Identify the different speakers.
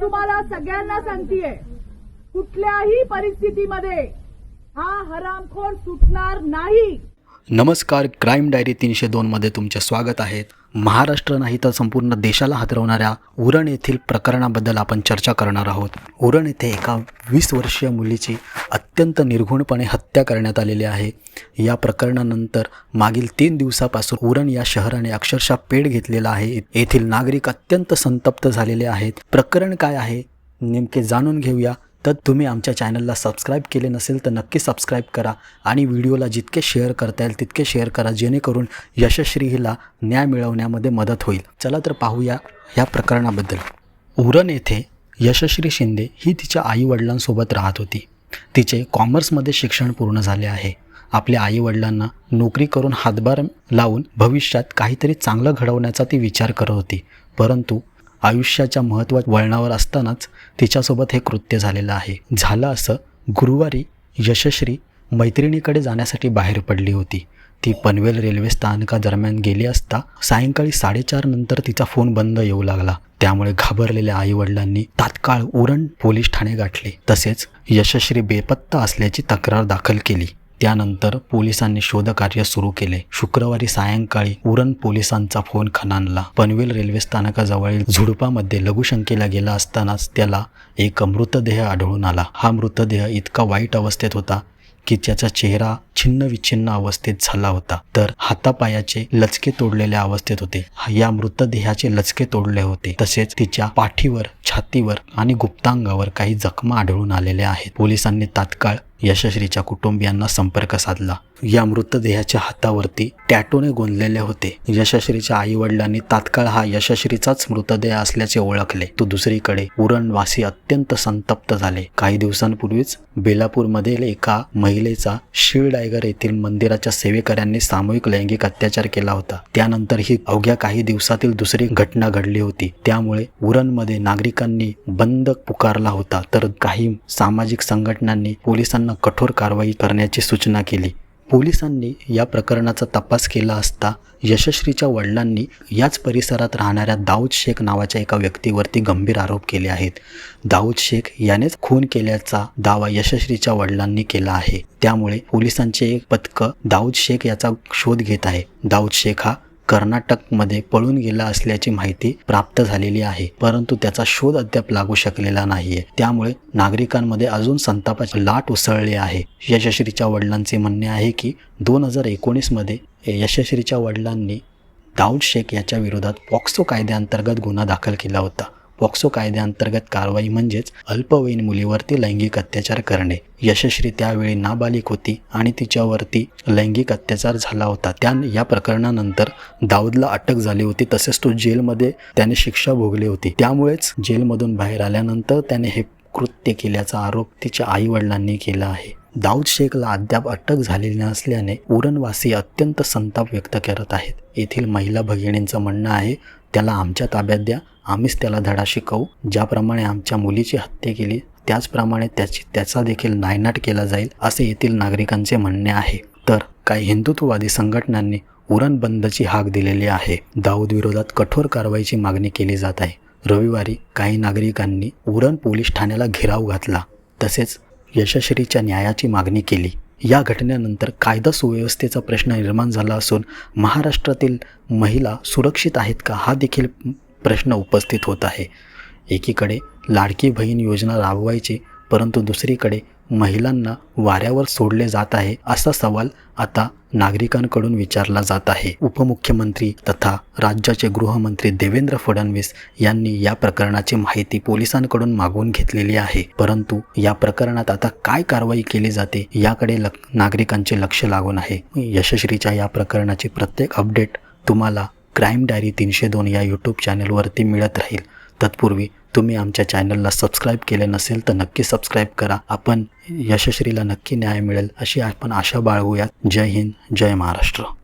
Speaker 1: तुम्हाला सगळ्यांना सांगतीये कुठल्याही परिस्थितीमध्ये हा हरामखोर सुटणार नाही
Speaker 2: नमस्कार क्राईम डायरी तीनशे दोन मध्ये तुमचे स्वागत आहे महाराष्ट्र नाही तर संपूर्ण देशाला हादरवणाऱ्या उरण येथील प्रकरणाबद्दल आपण चर्चा करणार आहोत उरण येथे एका वीस वर्षीय मुलीची अत्यंत निर्घुणपणे हत्या करण्यात आलेली आहे या प्रकरणानंतर मागील तीन दिवसापासून उरण या शहराने अक्षरशः पेड घेतलेला आहे येथील नागरिक अत्यंत संतप्त झालेले आहेत प्रकरण काय आहे नेमके जाणून घेऊया तर तुम्ही आमच्या चॅनलला सबस्क्राईब केले नसेल तर नक्की सबस्क्राईब करा आणि व्हिडिओला जितके शेअर करता येईल तितके शेअर करा जेणेकरून यशश्री हिला न्याय मिळवण्यामध्ये मदत होईल चला तर पाहूया या प्रकरणाबद्दल उरण येथे यशश्री शिंदे ही तिच्या आईवडिलांसोबत राहत होती तिचे कॉमर्समध्ये शिक्षण पूर्ण झाले आहे आपल्या आईवडिलांना नोकरी करून हातभार लावून भविष्यात काहीतरी चांगलं घडवण्याचा ती विचार करत होती परंतु आयुष्याच्या महत्व वळणावर असतानाच तिच्यासोबत हे कृत्य झालेलं आहे झालं असं गुरुवारी यशश्री मैत्रिणीकडे जाण्यासाठी बाहेर पडली होती ती पनवेल रेल्वे स्थानकादरम्यान गेली असता सायंकाळी साडेचार नंतर तिचा फोन बंद येऊ लागला त्यामुळे घाबरलेल्या आईवडिलांनी तात्काळ उरण पोलीस ठाणे गाठले तसेच यशश्री बेपत्ता असल्याची तक्रार दाखल केली त्यानंतर पोलिसांनी शोधकार्य सुरू केले शुक्रवारी सायंकाळी उरण पोलिसांचा फोन खनानला पनवेल रेल्वे स्थानकाजवळील झुडपामध्ये लघुशंकेला गेला असतानाच त्याला एक मृतदेह आढळून आला हा मृतदेह इतका वाईट अवस्थेत होता की त्याचा चेहरा छिन्न विछिन्न अवस्थेत झाला होता तर हातापायाचे लचके तोडलेल्या अवस्थेत होते या मृतदेहाचे लचके तोडले होते तसेच तिच्या पाठीवर छातीवर आणि गुप्तांगावर काही जखमा आढळून आलेल्या आहेत पोलिसांनी तात्काळ यशश्रीच्या कुटुंबियांना संपर्क साधला या मृतदेहाच्या हातावरती टॅटोने गोंदलेले होते यशश्रीच्या वडिलांनी तात्काळ हा यशश्रीचाच मृतदेह असल्याचे ओळखले तो दुसरीकडे उरणवासी अत्यंत संतप्त झाले काही दिवसांपूर्वीच बेलापूरमधील एका महिलेचा शिळ डायगर येथील मंदिराच्या सेवेकऱ्यांनी सामूहिक लैंगिक अत्याचार केला होता त्यानंतर ही अवघ्या काही दिवसातील दुसरी घटना घडली होती त्यामुळे उरणमध्ये नागरिकांनी बंद पुकारला होता तर काही सामाजिक संघटनांनी पोलिसांना पोलिसांना कठोर कारवाई करण्याची सूचना केली पोलिसांनी या प्रकरणाचा तपास केला असता यशश्रीच्या वडिलांनी याच परिसरात राहणाऱ्या दाऊद शेख नावाच्या एका व्यक्तीवरती गंभीर आरोप केले आहेत दाऊद शेख यानेच खून केल्याचा दावा यशश्रीच्या वडिलांनी केला आहे त्यामुळे पोलिसांचे एक पथक दाऊद शेख याचा शोध घेत आहे दाऊद शेख हा कर्नाटकमध्ये पळून गेला असल्याची माहिती प्राप्त झालेली आहे परंतु त्याचा शोध अद्याप लागू शकलेला नाहीये त्यामुळे नागरिकांमध्ये अजून संतापाची लाट उसळली आहे यशश्रीच्या वडिलांचे म्हणणे आहे की दोन हजार एकोणीसमध्ये यशश्रीच्या वडिलांनी दाऊद शेख याच्या विरोधात पॉक्सो कायद्याअंतर्गत गुन्हा दाखल केला होता पॉक्सो कायद्याअंतर्गत कारवाई म्हणजेच अल्पवयीन मुलीवरती लैंगिक अत्याचार करणे यशस्वी त्यावेळी नाबालिक होती आणि तिच्यावरती लैंगिक अत्याचार झाला होता त्या या प्रकरणानंतर दाऊदला अटक झाली होती तसेच तो जेलमध्ये त्याने शिक्षा भोगली होती त्यामुळेच जेलमधून बाहेर आल्यानंतर त्याने हे कृत्य केल्याचा आरोप तिच्या आईवडिलांनी केला आहे दाऊद शेखला अद्याप अटक झालेली नसल्याने उरणवासी अत्यंत संताप व्यक्त करत आहेत येथील महिला भगिनींचं म्हणणं आहे त्याला आमच्या ताब्यात द्या आम्हीच त्याला धडा शिकवू ज्याप्रमाणे आमच्या मुलीची हत्या केली त्याचप्रमाणे त्याची त्याचा देखील नायनाट केला जाईल असे येथील नागरिकांचे म्हणणे आहे तर काही हिंदुत्ववादी संघटनांनी उरण बंदची हाक दिलेली आहे दाऊद विरोधात कठोर कारवाईची मागणी केली जात आहे रविवारी काही नागरिकांनी उरण पोलीस ठाण्याला घेराव घातला तसेच यशश्रीच्या न्यायाची मागणी केली या घटनेनंतर कायदा सुव्यवस्थेचा प्रश्न निर्माण झाला असून महाराष्ट्रातील महिला सुरक्षित आहेत का हा देखील प्रश्न उपस्थित होत आहे एकीकडे लाडकी बहीण योजना राबवायची परंतु दुसरीकडे महिलांना वाऱ्यावर सोडले जात आहे असा सवाल आता नागरिकांकडून विचारला जात आहे उपमुख्यमंत्री तथा राज्याचे गृहमंत्री देवेंद्र फडणवीस यांनी या प्रकरणाची माहिती पोलिसांकडून मागवून घेतलेली आहे परंतु या प्रकरणात आता काय कारवाई केली जाते याकडे नागरिकांचे लक्ष लागून आहे यशस्वीच्या या प्रकरणाची प्रत्येक अपडेट तुम्हाला क्राईम डायरी तीनशे दोन या यूट्यूब चॅनलवरती मिळत राहील तत्पूर्वी तुम्ही आमच्या चॅनलला सबस्क्राईब केले नसेल तर नक्की सबस्क्राईब करा आपण यशश्रीला नक्की न्याय मिळेल अशी आपण आशा बाळगूया जय हिंद जय महाराष्ट्र